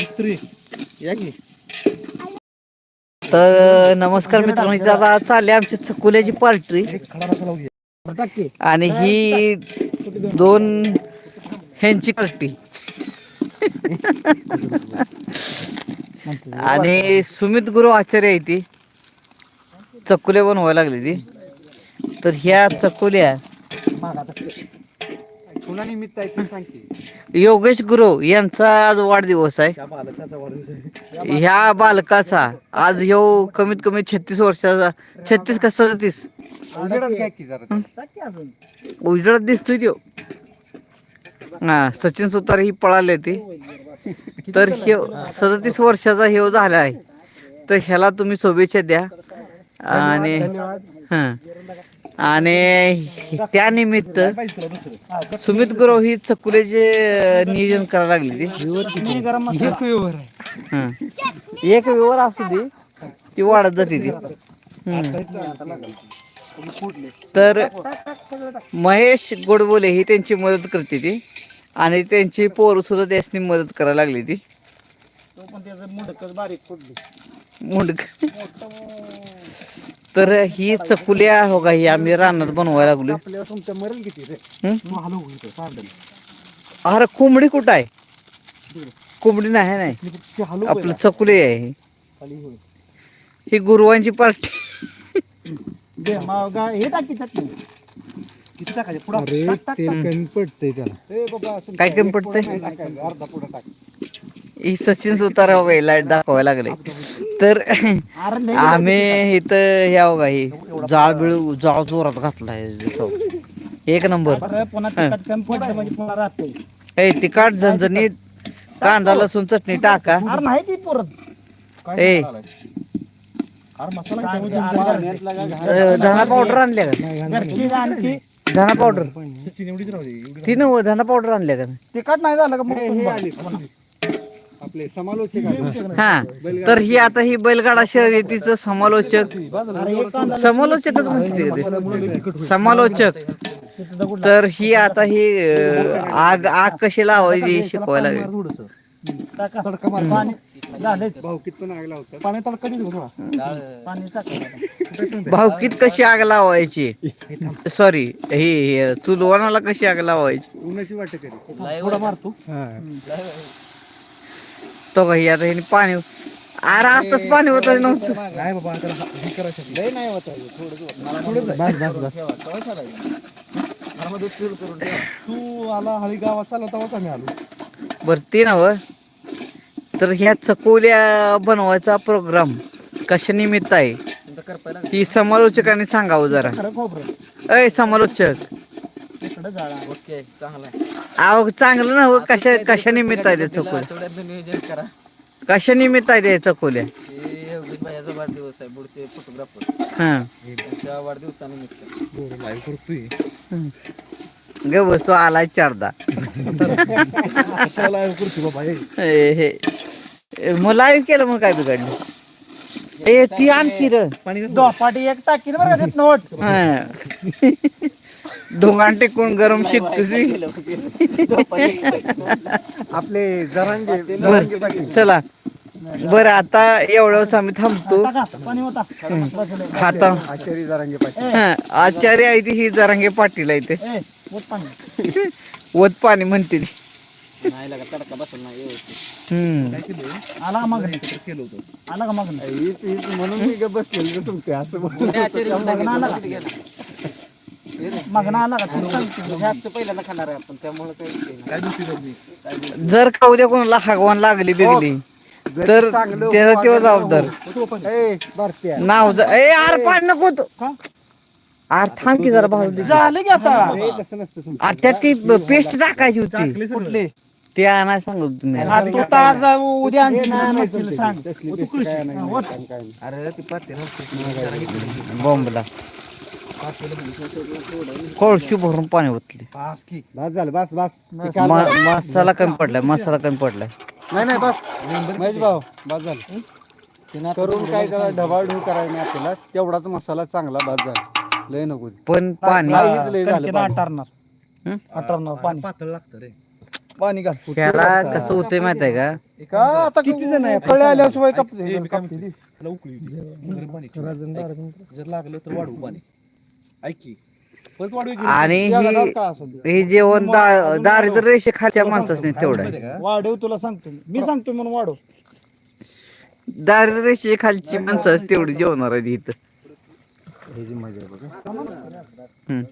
मिस्त्री या की. तर नमस्कार मित्रांनो इथे आता चालली आमची चकुल्याची पार्टी आणि ही दोन ह्यांची पार्टी आणि सुमित गुरु आचार्य आहे ती. चकुल्या बनवायला लागली ती. तर ह्या चकुल्या कुणा निमित्त आहे ते योगेश गुरु यांचा आज वाढदिवस आहे. त्या बालकाचा वाढदिवस आहे. ह्या बालकाचा. आज ह्यो कमीत कमी छत्तीस वर्षाचा. छत्तीस का सदतीस? उजेडात की जरा. उजळत दिसतोय त्यो. हा सचिन सुतार ही पळाले ती. तर हे सदतीस वर्षाचा हे झाला आहे. तर ह्याला तुम्ही शुभेच्छा द्या. आणि धन्यवाद. हं. आणि त्यानिमित्त सुमित गुरव ही चकुलेचे नियोजन करायला लागली ती. एक व्यवहार असू दे ती वाढत जाते ती. तर महेश गोडबोले ही त्यांची मदत करते ती. आणि त्यांची पोर सुद्धा त्यासनी मदत करायला लागली ती. बारीक मुंडक. तर ही चकुल्या हो का ही आम्ही रानात बनवायला लागलो अरे कोंबडी कुठं आहे? कोंबडी नाही नाही. आपलं चकुले आहे ही. ही गुरुवांची पार्टी. हे काय कमी पडतंय? ही सचिन सुतार हो का लाइट दाखवायला लागले. तर आम्ही इथं ह्या हो का ही जाळ बिळ जाळ जोरात घातलाय. एक नंबर. म्हणजे ए तिखट झणझणीत कांदा लसूण चटणी टाका. अरे नाही ती पुरत. ए. धना पावडर आणल्या का? धना पावडर. ती नव धना पावडर आणल्या का? तिखट नाही झालं का मग आपले समालोचक हा. तर ही आता ही बैलगाडा शर्यतीचं समालोचक समालोचकच म्हणते ते? समालोचक. तर ही आता ही अ, आग आग कशी लावायची हे शिकवायला लागेल. तडका मार. भाऊकीत पण आग लावतात. पाणी तडका देऊ थोडा. पाणी टाका. भावकीत कशी आग लावायची? सॉरी ही चुलवणाला कशी आग लावायची? उन्हाची वाट करी. थोडा मारतो. हा. तो का ही आता हिने पाणी अरे आताच पाणी होत नव्हतं. नाही बाबा त्याला हा- हे करायचं लय नाही होत बस बस बस तू आला हळी गावात चालला तेव्हाच आम्ही आलो. बर ते नव तर ह्या चकोल्या बनवायचा प्रोग्राम कशा निमित्त आहे ही समालोचकांनी सांगावं जरा. खरं खोबरं. अय समालोचक. इकडं जाळा अहो चांगलं ना हो कशा कशा निमित्त आहे त्या चकोल्या? नियोजन करा. कशा निमित्त आहे त्या चकोल्या? हे योगेश भाईचा वाढदिवस आहे पुढचे फोटोग्राफर. हा. त्यांच्या वाढदिवसानिमित्त. पोरं लाईव्ह करतोय. गे वस्तू आलाय चारदा. कशाला लाईव्ह करतोय बाबा हे? हे केलं मग काय बिघडलं? ए ती आणखी र? दोपाटी एक टाकी बरं त्यात नोट? हा. धोंगाण टेकून गरम शिकतो आपले जरांगे बर चला. बर आता एवढंच आम्ही थांबतो. पाणी होता. खाता. आचारी जरांगे पाटील. हा, आचार्य आहे ती ही जरांगे पाटील आहे ते. ए ओत पाणी. वत पाणी म्हणते ती नाही लागा तडका बसला नाही व्यवस्थित. हम्म. काय केलं? आला का मग? केलं होतं. आला का मग? हीच हीच म्हणून मी गप्प बसलेली सुमते असं म्हणून. मागणं आला का मागणं आला का? तू सांग. ह्याच पहिल्यांदा खाणार आहे आपण त्यामुळे काही विषय नाही. काय दुखी लागली जर का उद्या कोणाला हागवान लागली बिगली जर तर चांगलं त्याचा तेव्हा जबाबदार होतो. पण ए भारतीय नाव ज- ए अरे पाड नको तू. अरे थांब की जरा भाऊ दे झालं की आता? ए, तसं नसतं तुमचं. अरे त्यात ती पेस्ट टाकायची होती. कुठले? ते आणाय सांगत तुम्ही हा, तू ताज उद्या आणखी नाही, नाही. सांग. नाही, नाही. अरे ती पाते ना बॉम्बला कोळशी भरून पाणी ओतले. बस की. बस झालं बस बस. ते म- काल झालं. मसाला कमी पडलाय मसाला कमी पडलाय. नाही नाही बस. महेश भाऊ बस झालं. करून काय त्याला ढबाळढूळ करायला नाही आपल्याला. तेवढाच मसाला चांगला बस झाला. लय नको पण पाणी काहीच लय झालं कणकीनं पाणी. अटारणार. हं? अटारणार पाणी. पातळ लागतं रे. पाणी घाल ह्याला कसं होतंय माहीत आहे का? का आता किती जण आहे? फळे आल्याशिवाय जर लागलं तर वाढवू पाणी. ऐक की. परत वाढवू की आणि ही हे जेवण दा- दारिद्र्य रेषे खालच्या माणसाच नाही तेवढं. आहे. माहिती आहे का? वाढव तुला सांगतो. मी. मी सांगतो म्हणून वाढव. दारिद्र्य रेषे खालची माणसं तेवढी जेवणार आहेत इथं. हम्म.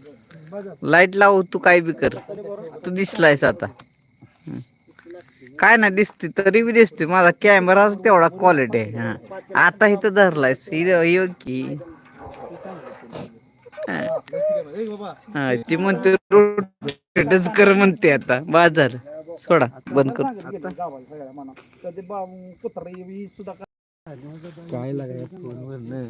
लाइट लावू तू काय बी कर. तू दिसलायस आता. काय नाही दिसते तरी बी दिसते. माझा कॅमेराच तेवढा क्वालिटी आहे. हा. आता इथं धरलायस की. हा. ती म्हणते रोटेटच कर म्हणते आता. बाजार. सोडा बंद कर. काय लागाय